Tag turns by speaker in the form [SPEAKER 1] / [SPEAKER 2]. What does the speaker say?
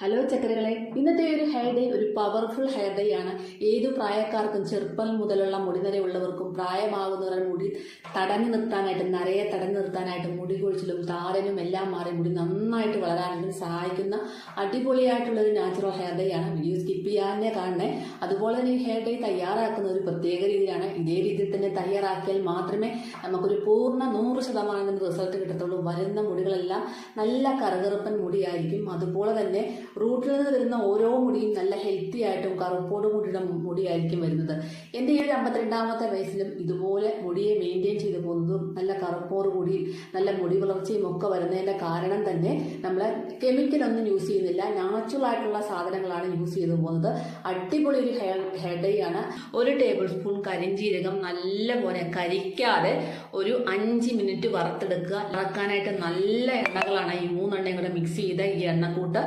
[SPEAKER 1] Hello ചക്കരകളെ ഇന്നത്തെ ഒരു powerful hair dye ആണ്. ഏതു പ്രായക്കാർക്കും ചെറുപ്പം മുതലുള്ള മുടി മുടിനരയുള്ളവർക്കും പ്രായമാകുന്നവരുടെ മുടി തടഞ്ഞു നിർത്താനായിട്ട് നരയെ തടഞ്ഞു നിർത്താനായിട്ട് മുടി കൊഴിച്ചിലും താരനും എല്ലാം മാറി മുടി നന്നായിട്ട് വളരാനായിട്ട് സഹായിക്കുന്ന അടിപൊളിയായിട്ടുള്ള ഒരു നാച്ചുറൽ ഹെയർ ഡേ ആണ്. വീഡിയോ സ്കിപ്പ് ചെയ്യാതെ കാണണേ. അതുപോലെ തന്നെ ഈ ഹെയർ ഡേ തയ്യാറാക്കുന്ന ഒരു പ്രത്യേക രീതിയിലാണ്. ഇതേ രീതിയിൽ തന്നെ തയ്യാറാക്കിയാൽ മാത്രമേ നമുക്കൊരു പൂർണ നൂറ് ശതമാനം റിസൾട്ട് കിട്ടത്തുള്ളൂ. വരുന്ന മുടികളെല്ലാം നല്ല കറുകറുപ്പൻ മുടിയായിരിക്കും. അതുപോലെ തന്നെ റൂട്ടിൽ നിന്ന് വരുന്ന ഓരോ മുടിയും നല്ല ഹെൽത്തി ആയിട്ടും കറുപ്പോട് കൂടിയുടെ മുടിയായിരിക്കും വരുന്നത്. എന്റെ ഈ ഒരു അമ്പത്തിരണ്ടാമത്തെ വയസ്സിലും ഇതുപോലെ മുടിയെ മെയിന്റെയിൻ ചെയ്ത് പോകുന്നതും നല്ല കറുപ്പോട് കൂടി നല്ല മുടി വളർച്ചയും ഒക്കെ വരുന്നതിന്റെ കാരണം തന്നെ നമ്മൾ കെമിക്കൽ ഒന്നും യൂസ് ചെയ്യുന്നില്ല. നാച്ചുറൽ ആയിട്ടുള്ള സാധനങ്ങളാണ് യൂസ് ചെയ്ത് പോകുന്നത്. അടിപൊളി ഒരു ഹെയർ ഹെയർ ആണ്. ഒരു ടേബിൾ സ്പൂൺ കരിഞ്ജീരകം നല്ലപോലെ കരിക്കാതെ ഒരു അഞ്ച് മിനിറ്റ് വറുത്തെടുക്കുക. ഇറക്കാനായിട്ട് നല്ല എണ്ണകളാണ് ഈ മൂന്നെണ്ണയും കൂടെ മിക്സ് ചെയ്ത ഈ എണ്ണക്കൂട്ട്.